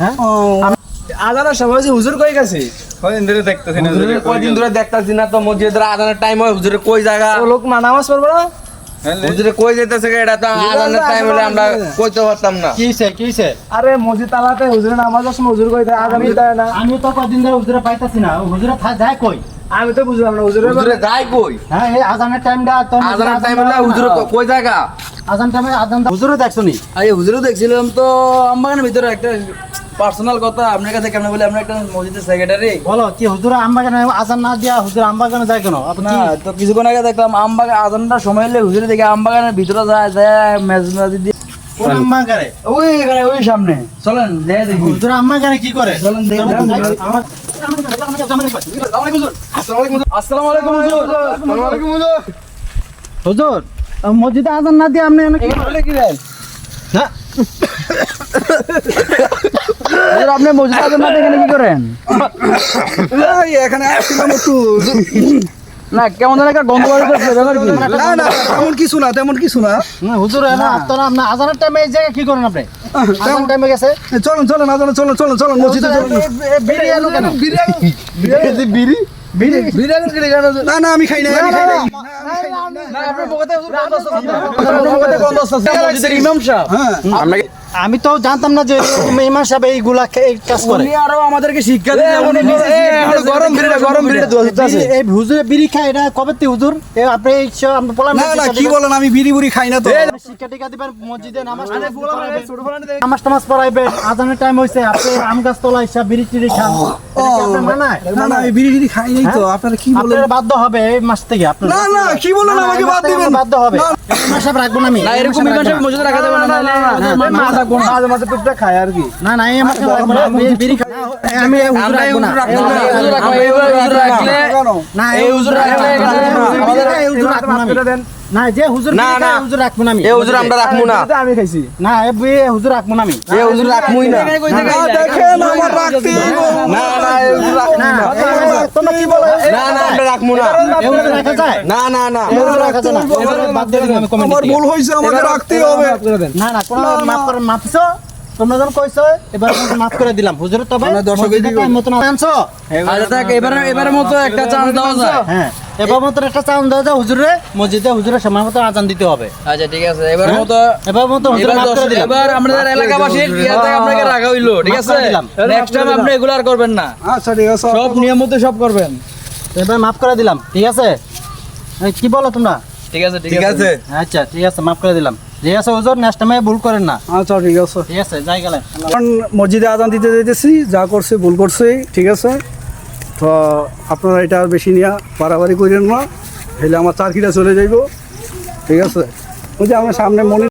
হ্যাঁ? সময় হয়েছে, হুজুর কই গেছে? কয়দিন ধরে দেখতেছি না কয়দিন ধরে দেখতাছি না তো মসজিদের আজানের টাইম হয় হুজুরে কই জায়গা? লোক নামাজ পড়ব না? হুজুরে কই যেতেছে এটা তো আজানের টাইম হলে আমরা কইতে পারতাম না। কি হইছে, আরে মসজিদ তালাতে হুজুরের নামাজের সময় হুজুর কই দেয়, আজানই দেয় না। আমি তো কদিন ধরে হুজুরে পাইতাছি না। হুজুরে যায় কই? আমি তো বুঝলাম না হুজুরের হুজুরে যাই কই? হ্যাঁ এই আজানের টাইমটা তো আজানের টাইম হলে হুজুরে কই জায়গা? আজান টাইমে আজান হুজুরে দেখছ আরে হুজুরও দেখছিলাম তো আমবাগানের ভিতরে একটা পার্সোনাল কথা। আপনার কাছে কেমন বলে আমরা একটা মসজিদের সেক্রেটারি বলো কি হুজুরে আমবাগানে আজান না দিয়া হুজুর আমবাগানে যায় কেন? না তো কিছুক্ষণ আগে দেখলাম আমবাগান আজানটার সময় হলে হুজুরে দেখে আমবাগানের ভিতরে যায় যায় মেজ মেজ দিয়ে কোন আমবাগানে ওই এখানে ওই সামনে। চলেন যাই দেখি। হুজুর আমবাগানে কি করে? চলেন দেখি। আমার- আসসালামু আলাইকুম হুজুর। হুজুর। মসজিদে আজান না দিয়ে আপনি আপনি মসজিদ আজান না এখানে কি করেন? এখানে আসছিলাম একটু। না কেমন যেন একটা গন্ধ বাড়িতে ব্যাপার কি? না না তেমন কিছু না তেমন কিছু না। না, হুজুর এনে আপনারা আপনি আজানের টাইমে এই জায়গায় কি করেন আপনি? আজান টাইমে গেছে? চলুন চলুন আজান চলুন চলুন চলুন মসজিদে চলুন। কেন? বিরিয়ানি। কি কেন না না আমি খাই না আমি খাই না হ্যাঁ। আমি তো জানতাম না যে ইমাম সাহেব এইগুলা কাজ করে। উনি আরও আমাদেরকে শিক্ষা গরম বিড়িটা গরম বিড়িটা এই হুজুরে বিড়ি খায় এটা কবে তে হুজুর? আপনি বলেন না না কি বলেন আমি বিড়ি বুড়ি খাই না তো। শিক্ষা টিকা দিবেন মসজিদে নামাজ নামাজ টামাজ পড়াইবেন আজানের টাইম হইছে আপনি আম গাছ তোলা হিসাব বিড়ি টিড়ি খান না না আমি বিড়ি টিড়ি খাই নাই তো আপনারা কি বলেন আপনার বাধ্য হবে এই মাস থেকে আপনার না না কি বলেন না, না, আমাকে বাদ দিবেন বাধ্য হবে না, ইমাম সাহেব রাখব না আমি না এরকম ইমাম সাহেব মসজিদে রাখা যাবে না নাহলে মাঝে মাঝে টুকটাক খাই আর কি না না এই মাস রাখব না বিড়ি খাই আমি হুজুর রাখব না রাখব না, এই রাখব, রাখলে না এই হুজুর রাখব দেন না যে হুজুর না, না। হুজুর রাখব না আমি এ হুজুর আমরা রাখব না আমি খাইছি না এ হুজুর রাখব না আমি এ হুজুর রাখমুই না দেখেন আমার রাখতে না না এ হুজুর রাখমু না তোমরা কি বলো না না আমরা রাখমু না এ হুজুর রাখা যায় না না না এ হুজুর রাখা যায় না বাদ দিয়ে আমি কমেন্ট আমার ভুল হয়েছে আমাকে রাখতেই হবে না না কোনো মাফ করে মাফিছো তোমরা যখন কইছো এবার মাফ করে দিলাম। হুজুর তবে মতন আনছো আচ্ছা এবারে এবারের মতো একটা চান্স যায়। হ্যাঁ এবার মতন একটা যায় হুজুরে মসজিদে হুজুরে সময় মতো আজান দিতে হবে। আচ্ছা ঠিক আছে এবারের মতো এবার মতো হুজুর মাফ করে দিলাম। এবার আমাদের এলাকাবাসীর ইয়াতে আপনাকে রাখা হইল ঠিক আছে? নেক্সট টাইম আপনি এগুলো আর করবেন না। আচ্ছা ঠিক আছে। সব নিয়ম মতো সব করবেন। এবার মাফ করে দিলাম ঠিক আছে? কি বলো তোমরা? ঠিক আছে ঠিক আছে। আচ্ছা ঠিক আছে মাফ করে দিলাম। ঠিক আছে হুজুর নেক্সট টাইমে ভুল করেন না। আচ্ছা ঠিক আছে। ঠিক আছে যাই গেলেন। এখন মসজিদে আজান দিতে যেতেছি যা করছে ভুল করছি ঠিক আছে? তো আপনারা এটা আর বেশি নিয়ে বাড়াবাড়ি করেন না হলে আমার চারকিটা চলে যাইব ঠিক আছে? ওই যে আমার সামনে মনে